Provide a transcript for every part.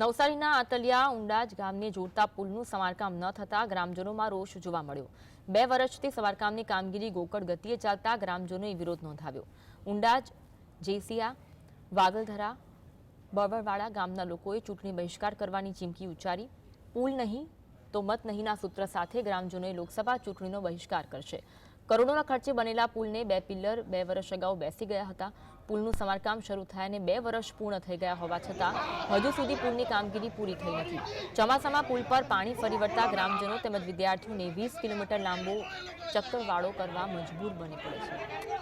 નવસારીના આતલિયા ઉંડાજ ગામને જોડતા પુલનું સમારકામ ન થતા ગ્રામજનોમાં રોષ જોવા મળ્યો. બે વર્ષથી સમારકામની કામગીરી ગોકળ ગતિએ ચાલતા ગ્રામજનોએ વિરોધ નોંધાવ્યો. ઉંડાજ, જેસિયા, વાગલધરા બળવળવાડા ગામના લોકોએ ચૂંટણી બહિષ્કાર કરવાની ચીમકી ઉચ્ચારી, પુલ નહીં તો મત નહીંના સૂત્ર સાથે ગ્રામજનોએ લોકસભા ચૂંટણીનો બહિષ્કાર કરશે. કરોડોના ખર્ચે બનેલા પુલને બે પિલ્લર બે વર્ષ અગાઉ બેસી ગયા હતા. પુલનું સમારકામ શરૂ થયાને બે વર્ષ પૂર્ણ થઈ ગયા હોવા છતાં હજુ સુધી પુલની કામગીરી પૂરી થઈ નથી. ચોમાસામાં પુલ પર પાણી ફરી વળતા ગ્રામજનો તેમજ વિદ્યાર્થીઓને વીસ કિલોમીટર લાંબો ચક્કરવાળો કરવા મજબૂર બની પડે છે.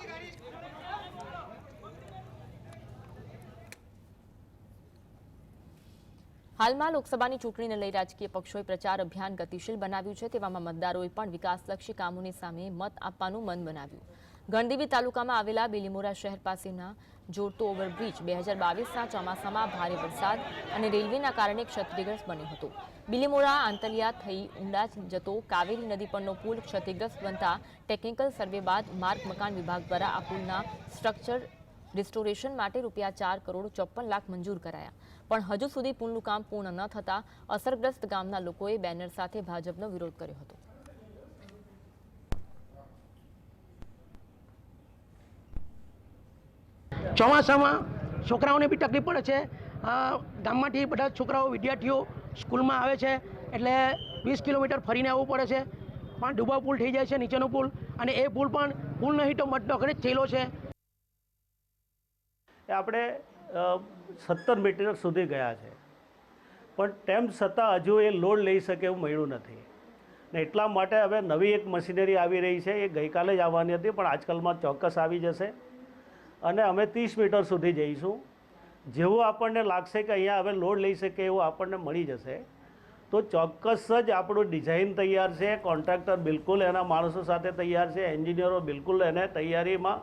હાલમાં લોકસભાની ચૂંટણીને લઈ રાજકીય પક્ષોએ પ્રચાર અભિયાન ગતિશીલ બનાવ્યું છે, તેવામાં મતદારોએ પણ વિકાસલક્ષી કામોની સામે મત આપવાનું મન બનાવ્યું. ગણદેવી તાલુકામાં આવેલા બિલીમોરા શહેર પાસેના જોડતો ઓવરબ્રિજ બે હજાર બાવીસના ચોમાસામાં ભારે વરસાદ અને રેલવેના કારણે ક્ષતિગ્રસ્ત બન્યો હતો. બિલીમોરા આંતલિયા થઈ ઊંડા જતો કાવેરી નદી પરનો પુલ ક્ષતિગ્રસ્ત બનતા ટેકનિકલ સર્વે બાદ માર્ગ મકાન વિભાગ દ્વારા આ પુલના સ્ટ્રક્ચર રિસ્ટોરેશન માટે રૂપિયા ચાર કરોડ ચોપન લાખ મંજૂર કરાયા. પણ હજુ સુધી પુલનું કામ પૂર્ણ ન થતાં અસરગ્રસ્ત ગામના લોકોએ બેનર સાથે ભાજપનો વિરોધ કર્યો હતો. ચોમાસામાં છોકરાઓને બી તકલીફ પડે છે. ગામમાંથી બધા છોકરાઓ, વિદ્યાર્થીઓ સ્કૂલમાં આવે છે એટલે વીસ કિલોમીટર ફરીને આવવું પડે છે. પણ ડુબા પુલ થઈ જાય છે નીચેનો પુલ અને એ પુલ પણ પુલ નહીં તો મતડોકરે જ થયેલો છે. એ આપણે સત્તર મીટર સુધી ગયા છે. પણ તેમ છતાં હજુ એ લોડ લઈ શકે એવું મળ્યું નથી. ને એટલા માટે હવે નવી એક મશીનરી આવી રહી છે, એ ગઈકાલે જ આવવાની હતી, પણ આજકાલમાં ચોક્કસ આવી જશે. અને અમે ત્રીસ મીટર સુધી જઈશું. જેવું આપણને લાગશે કે અહીંયા હવે લોડ લઈ શકે એવું આપણને મળી જશે, તો ચોક્કસ જ આપણું ડિઝાઇન તૈયાર છે, કોન્ટ્રાક્ટર બિલકુલ એના માણસો સાથે તૈયાર છે, એન્જિનિયરો બિલકુલ એને તૈયારીમાં